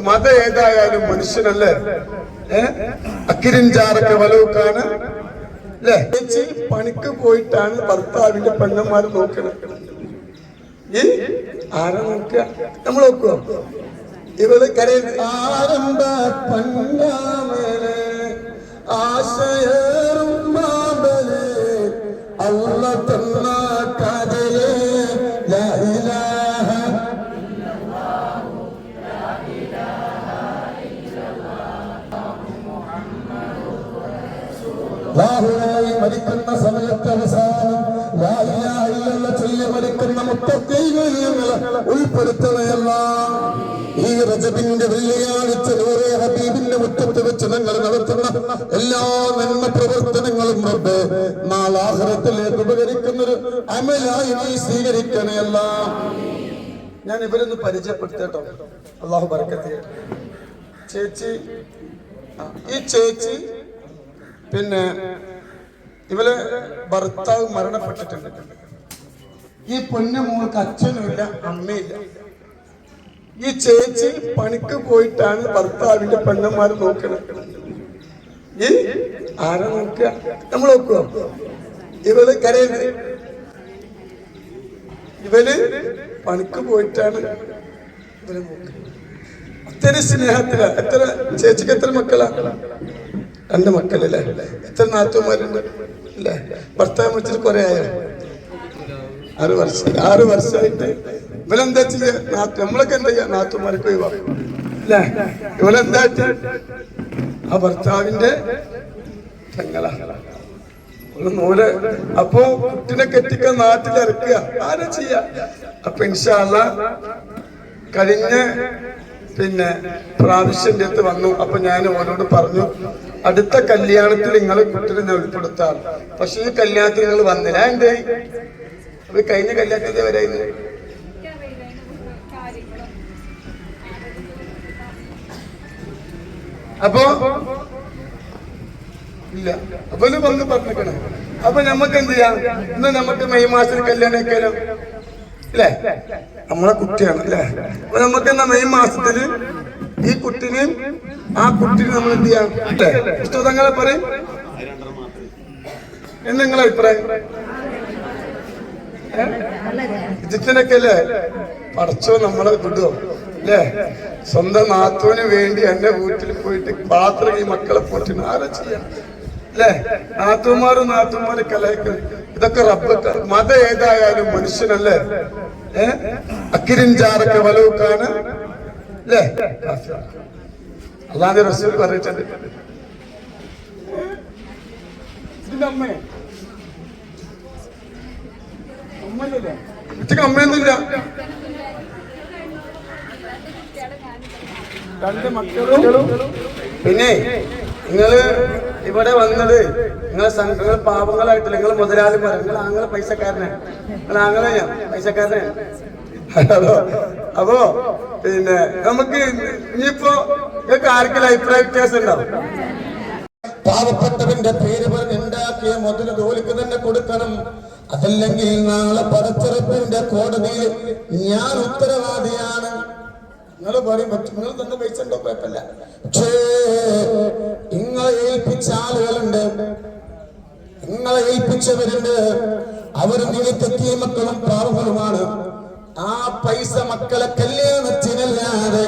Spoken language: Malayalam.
മത ഏതായാലും മനുഷ്യനല്ലേ അക്കിരിഞ്ചാറൊക്കെ വലവുക്കാണ് അല്ലേ പണിക്ക് പോയിട്ടാണ് ഭർത്താവിന്റെ പെണ്ണന്മാർ നോക്കുന്നത് ഈ ആരാ നോക്ക നമ്മൾ നോക്കുക ഇവൾ കരയുന്നത് ആരംഭ പണ്ടാമേലെ ആശയ അല്ല തന്ന അല്ലാഹുവായി മരിക്കുന്ന സമയത്ത് അവസാനം ലാ ഇലാഹ ഇല്ലല്ലാഹ് ചൊല്ലി മരിക്കുന്ന മുത്തഖീങ്ങൾ ഉൾപ്പെടുത്തണയല്ല ഈ റജബിന്റെ വെള്ളിയാഴ്ച നൂറെ ഹബീബിന്റെ മുറ്റത്ത് വെച്ച് ഞങ്ങൾ നടത്തുന്ന എല്ലാ നന്മ പ്രവർത്തനങ്ങളും റബ്ബ് നാളാഹരത്തിലേക്ക് ഉപകരിക്കുന്ന ഒരു അമലായി നീ സ്വീകരിക്കണയല്ല. ഞാൻ ഇവരൊന്ന് പരിചയപ്പെടുത്തട്ടോ. അള്ളാഹു ബർക്കത്ത് ചേച്ചി ഈ ചേച്ചി പിന്നെ ഇവൾ ഭർത്താവ് മരണപ്പെട്ടിട്ടുണ്ട്. ഈ പൊന്നു മോൾക്ക് അച്ഛനുമില്ല അമ്മയില്ല. ഈ ചേച്ചി പണിക്ക് പോയിട്ടാണ് ഭർത്താവിന്റെ പെണ്ണന്മാർ നോക്കുന്നത്. ഈ ആരെ നോക്കുക? നമ്മൾ നോക്കുക. ഇവൾ കരയത് ഇവർ പണിക്ക് പോയിട്ടാണ് ഇവർ നോക്കുന്നത്. എത്ര സ്നേഹത്തില. എത്ര ചേച്ചിക്ക് എത്ര മക്കളാ? രണ്ട് മക്കളല്ലേ? എത്ര നാത്തുമാരുണ്ട് അല്ലേ ഭർത്താവ് വിളിച്ചിട്ട് കുറെ ആയോ? ആറ് വർഷം. ആറ് വർഷമായിട്ട് ഇവരെന്താ ചെയ്യാ? നമ്മളൊക്കെ എന്താ ചെയ്യാ? നാത്തുമാർക്ക് ഒഴിവാക്കും. അല്ലേ ഇവരെന്താ? ആ ഭർത്താവിന്റെ നൂൽ. അപ്പോ കുട്ടിനെ കെട്ടിക്കാൻ നാട്ടിലിറക്കുക ആരാ ചെയ്യാ? അപ്പൊ ഇൻഷാല്ല കഴിഞ്ഞ പിന്നെ പ്രാവശ്യം അടുത്ത് വന്നു. അപ്പൊ ഞാൻ ഓരോട് പറഞ്ഞു അടുത്ത കല്യാണത്തിൽ നിങ്ങളെ കുട്ടിനെ ഉൾപ്പെടുത്താം. പക്ഷെ ഈ കല്യാണത്തിൽ നിങ്ങൾ വന്നില്ല. എന്തേ? അപ്പൊ കഴിഞ്ഞ കല്യാണത്തിന്റെ വരായിരുന്നു അപ്പോ ഇല്ല. അപ്പൊ വന്ന് പറഞ്ഞേക്കണം. അപ്പൊ നമുക്ക് എന്ത് ചെയ്യാം? ഇന്ന് നമുക്ക് മെയ് മാസത്തിൽ കല്യാണം ആക്കിയാലോ അല്ലേ നമ്മളെ കുട്ടിയാണ് അല്ലേ? അപ്പൊ നമുക്ക് എന്നാ മെയ് മാസത്തിൽ ഈ കുട്ടിനെയും ആ കുട്ടിനെ നമ്മൾ എന്ത് ചെയ്യാം? അല്ലേ? പുസ്തകങ്ങളെ പറയും. എന്ന് നിങ്ങളെ അഭിപ്രായം? ജിത്തിനൊക്കെ അല്ലേ? പടച്ചോ നമ്മളെ വിടുവോ? അല്ലേ? സ്വന്തം നാത്തുവിന് വേണ്ടി എന്റെ വീട്ടിൽ പോയിട്ട് പാത്രം ഈ മക്കളെ പോറ്റിന് ആരാ ചെയ്യാം? അല്ലേ നാത്തുമാരും നാത്തുമാര് കലയിക്കും ഇതൊക്കെ റബ്ബ് മത ഏതായാലും മനുഷ്യനല്ലേ? ഏ? അക്കിരിഞ്ചാറൊക്കെ വലവുക്കാണ്. അല്ലേ അള്ളാന്റെ റസൂൽ പറഞ്ഞിട്ടുണ്ട്. പിന്നെ നിങ്ങൾ ഇവിടെ വന്നത് നിങ്ങളെ നിങ്ങൾ പാപങ്ങളായിട്ടില്ല നിങ്ങൾ മുതലാളിമാർ നിങ്ങൾ ആങ്ങളെ പൈസക്കാരനെ. നിങ്ങൾ ആങ്ങളെ ഞാൻ പൈസക്കാരനെ. അപ്പോ പിന്നെ നമുക്ക് ഇനിയിപ്പോ നിങ്ങൾക്ക് ആർക്കെങ്കിലും അഭിപ്രായ വ്യത്യാസം ഉണ്ടാവും? പാവപ്പെട്ടവന്റെ പേര് പറഞ്ഞ് ഉണ്ടാക്കിയ മുതൽ ജോലിക്ക് തന്നെ കൊടുക്കണം. അതല്ലെങ്കിൽ നാളെ പടച്ചെറുപ്പിന്റെ കോടതിയിൽ ഞാൻ ഉത്തരവാദിയാണ്. നിങ്ങൾ പറയും നിങ്ങൾ തന്നെ പൈസ ഉണ്ടോ? കുഴപ്പമില്ല. പക്ഷേ ഏൽപ്പിച്ചവരുണ്ട് അവർ നിലത്തെത്തിയ മക്കളും പാവങ്ങളുമാണ് ആ പൈസ മക്കളെ കല്യാണത്തിനല്ലാതെ